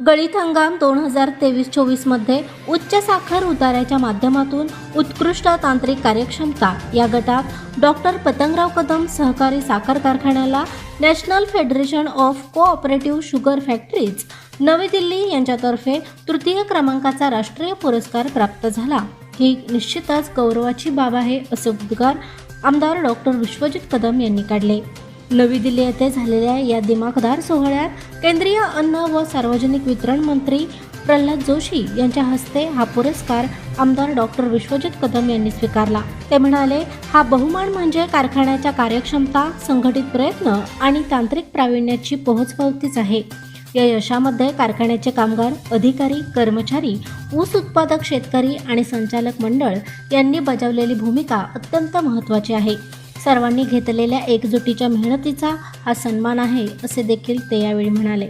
गळीत हंगाम दोन हजार तेवीस चोवीसमध्ये उच्च साखर उतार्याच्या माध्यमातून उत्कृष्ट तांत्रिक कार्यक्षमता या गटात डॉक्टर पतंगराव कदम सहकारी साखर कारखान्याला national federation of cooperative sugar factories नवी दिल्ली यांच्यातर्फे तृतीय क्रमांकाचा राष्ट्रीय पुरस्कार प्राप्त झाला. ही निश्चितच गौरवाची बाब आहे असे उद्गार आमदार डॉक्टर विश्वजित कदम यांनी काढले. नवी दिल्ली येथे झालेल्या या दिमाखदार सोहळ्यात केंद्रीय अन्न व सार्वजनिक वितरण मंत्री प्रल्हाद जोशी यांच्या हस्ते हा पुरस्कार आमदार डॉक्टर विश्वजित कदम यांनी स्वीकारला. ते म्हणाले हा बहुमान म्हणजे कारखान्याच्या कार्यक्षमता संघटित प्रयत्न आणि तांत्रिक प्रावीण्याची पोहोचपावतीच आहे. या यशामध्ये कारखान्याचे कामगार अधिकारी कर्मचारी ऊस उत्पादक शेतकरी आणि संचालक मंडळ यांनी बजावलेली भूमिका अत्यंत महत्त्वाची आहे. सर्वांनी घेतलेल्या एकजुटीच्या मेहनतीचा हा सन्मान आहे असे देखील ते यावेळी म्हणाले.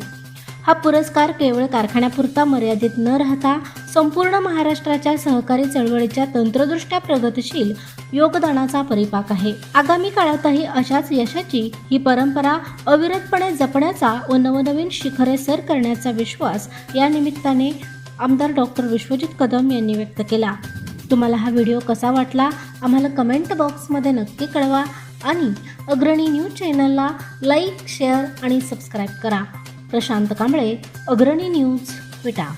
हा पुरस्कार केवळ कारखान्यापुरता मर्यादित न राहता संपूर्ण महाराष्ट्राच्या सहकारी चळवळीच्या तंत्रदृष्ट्या प्रगतशील योगदानाचा परिपाक आहे. आगामी काळातही अशाच यशाची ही परंपरा अविरतपणे जपण्याचा व नवनवीन शिखरे सर करण्याचा विश्वास या निमित्ताने आमदार डॉक्टर विश्वजित कदम यांनी व्यक्त केला. तुम्हाला हा व्हिडिओ कसा वाटला? आम्हाला कमेंट बॉक्समध्ये नक्की कळवा आणि अग्रणी न्यूज चॅनलला लाईक शेअर आणि सबस्क्राईब करा. प्रशांत कांबळे अग्रणी न्यूज विटा.